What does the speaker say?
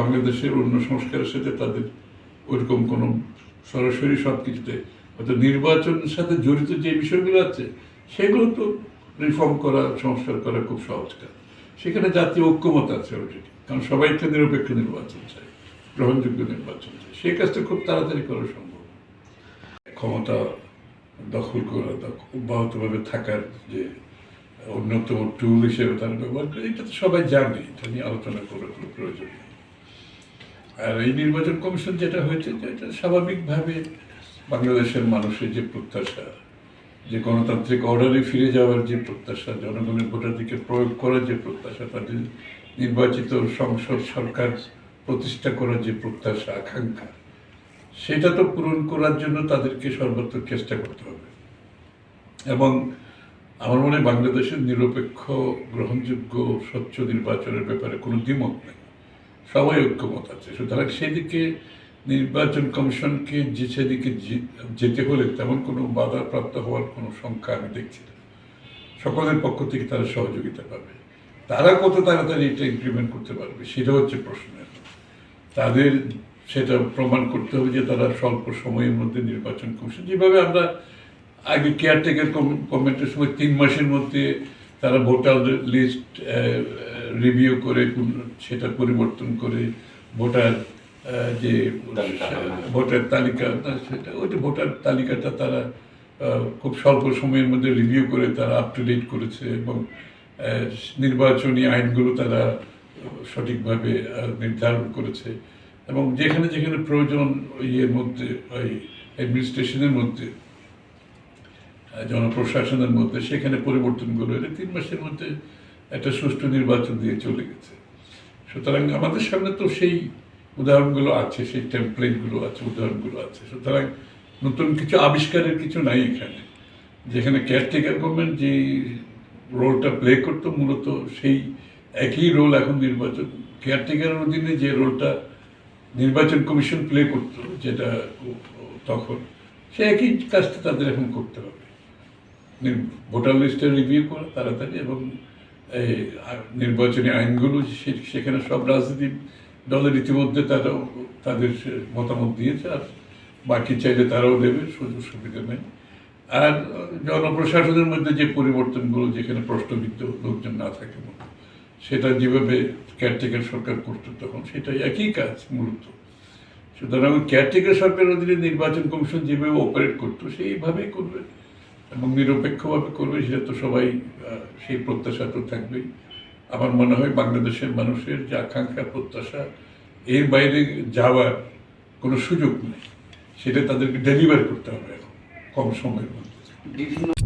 বাংলাদেশের অন্য সংস্কারের সাথে তাদের ওইরকম কোনো সরাসরি সব কিছুতে হয়তো নির্বাচনের সাথে জড়িত যে বিষয়গুলো আছে, সেগুলো তো রিফর্ম করা, সংস্কার করা খুব সহজ কাজ। সেখানে জাতীয় ঐক্যমত আছে অলরেডি কারণ সবাই একটা নিরপেক্ষ নির্বাচন চায়, গ্রহণযোগ্য নির্বাচন চায়। সেই কাজটা খুব তাড়াতাড়ি করা সম্ভব। ক্ষমতা দখল করা অব্যাহতভাবে থাকার যে অন্যতম টুল হিসেবে তারা ব্যবহার করে, এটা তো সবাই জানে, এটা নিয়ে আলোচনা করার কোনো প্রয়োজন নেই। আর এই নির্বাচন কমিশন যেটা হয়েছে, যে এটা স্বাভাবিকভাবে বাংলাদেশের মানুষের যে প্রত্যাশা, যে গণতান্ত্রিক অর্ডারে ফিরে যাওয়ার যে প্রত্যাশা, জনগণের ভোটাধিকার প্রয়োগ করার যে প্রত্যাশা, তাদের নির্বাচিত সংসদ সরকার প্রতিষ্ঠা করার যে প্রত্যাশা, আকাঙ্ক্ষা, সেটা তো পূরণ করার জন্য তাদেরকে সর্বাত্মক চেষ্টা করতে হবে। এবং আমার মনে হয় বাংলাদেশের নিরপেক্ষ, গ্রহণযোগ্য, স্বচ্ছ নির্বাচনের ব্যাপারে কোনো দ্বিমত নেই। সবাই ঐক্যমত আছে। সুতরাং সেদিকে নির্বাচন কমিশনকে যে সেদিকে যেতে হলে তেমন কোনো বাধাপ্রাপ্ত হওয়ার কোনো সংখ্যা আমি দেখছি না। সকলের পক্ষ থেকে তারা সহযোগিতা পাবে। তারা কত তাড়াতাড়ি এটা ইমপ্লিমেন্ট করতে পারবে, সেটা হচ্ছে প্রশ্ন তাদের সেটা প্রমাণ করতে হবে যে তারা স্বল্প সময়ের মধ্যে নির্বাচন কমিশন, যেভাবে আমরা আগে কেয়ারটেকার গভর্নমেন্টের সময় তিন মাসের মধ্যে তারা ভোটার লিস্ট রিভিউ করে সেটা পরিবর্তন করে ভোটার যে ভোটার তালিকা সেটা ওইটা ভোটার তালিকাটা তারা খুব স্বল্প সময়ের মধ্যে রিভিউ করে তারা আপ টু ডেট করেছে এবং নির্বাচনী আইনগুলো তারা সঠিকভাবে নির্ধারণ করেছে। এবং যেখানে যেখানে প্রয়োজন ইয়ের মধ্যে ওই অ্যাডমিনিস্ট্রেশনের মধ্যে জনপ্রশাসনের মধ্যে সেখানে পরিবর্তনগুলো এলে তিন মাসের মধ্যে একটা সুষ্ঠু নির্বাচন দিয়ে চলে গেছে। সুতরাং আমাদের সামনে তো সেই উদাহরণগুলো আছে, সেই টেমপ্লেটগুলো আছে, উদাহরণগুলো আছে। সুতরাং নতুন কিছু, আবিষ্কারের কিছু নাই এখানে। যেখানে কেয়ারটেকার গভর্নমেন্ট যে রোলটা প্লে করতো, মূলত সেই একই রোল এখন নির্বাচন কেয়ারটেকারের অধীনে যে রোলটা নির্বাচন কমিশন প্লে করতো, যেটা তখন সে একই কাজটা তাদের এখন করতে হবে। ভোটার লিস্টে রিভিউ করে তাড়াতাড়ি এবং এই নির্বাচনী আইনগুলো সেখানে সব রাজনৈতিক দলের ইতিমধ্যে তারাও তাদের মতামত দিয়েছে আর বাকি চাইলে তারাও দেবে, সুযোগ সুবিধা নেই। আর জনপ্রশাসনের মধ্যে যে পরিবর্তনগুলো যেখানে প্রশ্নবিদ্ধ লোকজন না থাকে সেটা যেভাবে কেয়ারটেকার সরকার করতো তখন সেটা একই কাজ মূলত। সুতরাং কেয়ারটেকার সরকারের অধীনে নির্বাচন কমিশন যেভাবে অপারেট করতো, সেইভাবেই করবে। এবং নিরপেক্ষভাবে করবে সেটা তো সবাই সেই প্রত্যাশা তো থাকবেই। আমার মনে হয় বাংলাদেশের মানুষের যে আকাঙ্ক্ষা, প্রত্যাশা, এর বাইরে যাওয়ার কোনো সুযোগ নেই। সেটা তাদেরকে ডেলিভার করতে হবে এখন, কম সময়ের মধ্যে। বিভিন্ন